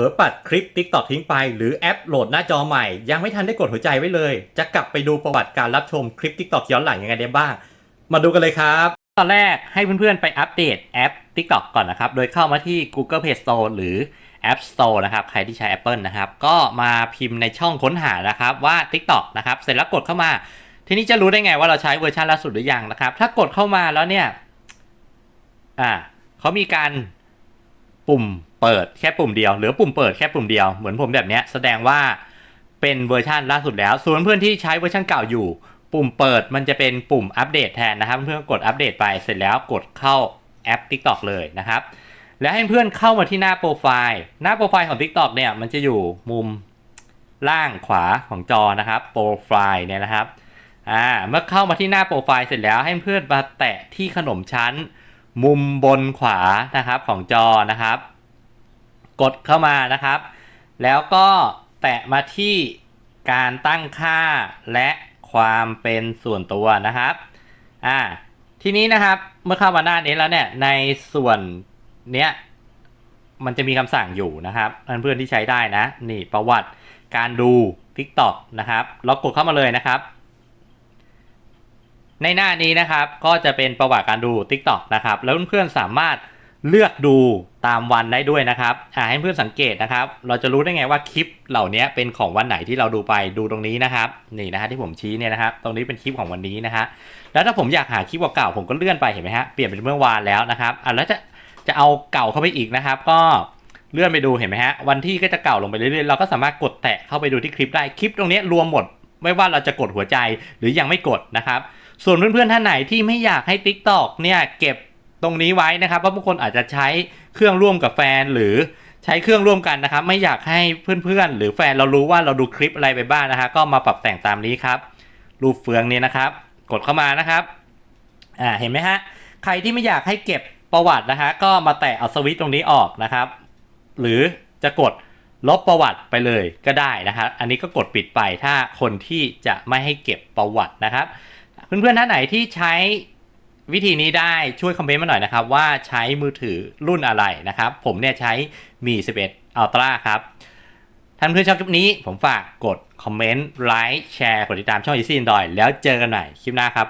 เผลอปัดคลิป TikTok ทิ้งไป หรือแอปโหลดหน้าจอใหม่ ยังไม่ทันได้กดหัวใจไว้เลย จะกลับไปดูประวัติการรับชมคลิป TikTok ย้อนหลังยังไงได้บ้าง มาดูกันเลยครับ ตอนแรกให้เพื่อนๆไปอัปเดตแอป TikTok ก่อนนะครับ โดยเข้ามาที่ Google Play Store หรือ App Store นะครับ ใครที่ใช้ Apple นะครับ ก็มาพิมพ์ในช่องค้นหานะครับว่า TikTok นะครับ เสร็จแล้วกดเข้ามา ทีนี้จะรู้ได้ไงว่าเราใช้เวอร์ชันล่าสุดหรือยังนะครับ ถ้ากดเข้ามาแล้วเนี่ย อ่าเขามีการปุ่ม เปิดแค่ปุ่มเดียว หรือปุ่มเปิดแค่ปุ่มเดียวเหมือนผมแบบนี้แสดงว่าเป็นเวอร์ชันล่าสุดแล้ว ส่วนเพื่อนที่ใช้เวอร์ชันเก่าอยู่ ปุ่มเปิดมันจะเป็นปุ่มอัปเดตแทนนะครับ เพื่อนกดอัปเดตไปเสร็จแล้วกดเข้าแอป TikTok เลยนะครับ แล้วให้เพื่อนเข้ามาที่หน้าโปรไฟล์หน้าโปรไฟล์ของ TikTok เนี่ยมันจะอยู่มุมล่างขวาของจอนะครับโปรไฟล์เนี่ยนะครับอ่าเมื่อเข้ามาที่หน้าโปรไฟล์เสร็จแล้วให้เพื่อนมาแตะที่ขนมชั้น มุมบนขวานะครับของจอนะครับ กดเข้ามานะครับ แล้วก็แตะมาที่การตั้งค่าและความเป็นส่วนตัวนะครับ อ่า ทีนี้นะครับ เมื่อเข้ามาหน้านี้แล้วเนี่ย ในส่วนเนี้ย มันจะมีคำสั่งอยู่นะครับเพื่อนๆที่ใช้ได้นะ นี่ประวัติการดู TikTok นะครับ เรากดเข้ามาเลยนะครับ ในหน้านี้นะครับ ก็จะเป็นประวัติการดู TikTok นะครับ แล้วเพื่อนๆสามารถ เลือกดูตามวันได้ด้วยนะครับอ่าให้เพื่อนสังเกตนะครับ เราจะรู้ได้ไงว่าคลิปเหล่านี้เป็นของวันไหนที่เราดูไปดูตรงนี้นะครับ นี่นะฮะที่ผมชี้เนี่ยนะครับ ตรงนี้เป็นคลิปของวันนี้นะฮะ แล้วถ้าผมอยากหาคลิปเก่าๆผมก็เลื่อนไปเห็นไหมฮะ เปลี่ยนเป็นเมื่อวานแล้วนะครับ อ่าแล้วจะจะเอาเก่าเข้าไปอีกนะครับ ก็เลื่อนไปดูเห็นไหมฮะ วันที่ก็จะเก่าลงไปเรื่อยๆ เราก็สามารถกดแตะเข้าไปดูที่คลิปได้ คลิปตรงนี้รวมหมด ไม่ว่าเราจะกดหัวใจหรือยังไม่กดนะครับ ส่วนเพื่อนๆท่านไหนที่ไม่อยากให้ TikTok เนี่ยเก็บ ตรงนี้ไว้นะครับเพราะบางคนอาจจะใช้เครื่องร่วมกับแฟนหรือใช้เครื่องร่วมกันนะครับ ไม่อยากให้เพื่อนๆ หรือแฟนเรารู้ว่าเราดูคลิปอะไรไปบ้างนะฮะก็มาปรับแต่งตามนี้ครับ รูปเฟืองนี้นะครับ กดเข้ามานะครับอ่าเห็นไหมฮะใครที่ไม่อยากให้เก็บประวัตินะฮะก็มาแตะเอาสวิตช์ตรงนี้ออกนะครับ หรือจะกดลบประวัติไปเลยก็ได้นะครับ อันนี้ก็กดปิดไปถ้าคนที่จะไม่ให้เก็บประวัตินะครับ เพื่อนๆท่านไหนที่ใช้ วิธีนี้ได้ช่วยคอมเมนต์มาหน่อยนะครับ ว่าใช้มือถือรุ่นอะไรนะครับ ผมเนี่ยใช้มี 11 Ultra ครับท่านเพื่อนชอบคลิปนี้ผมฝากกดคอมเมนต์ไลค์แชร์กดติดตามช่อง Easy Android แล้วเจอกันใหม่คลิปหน้าครับ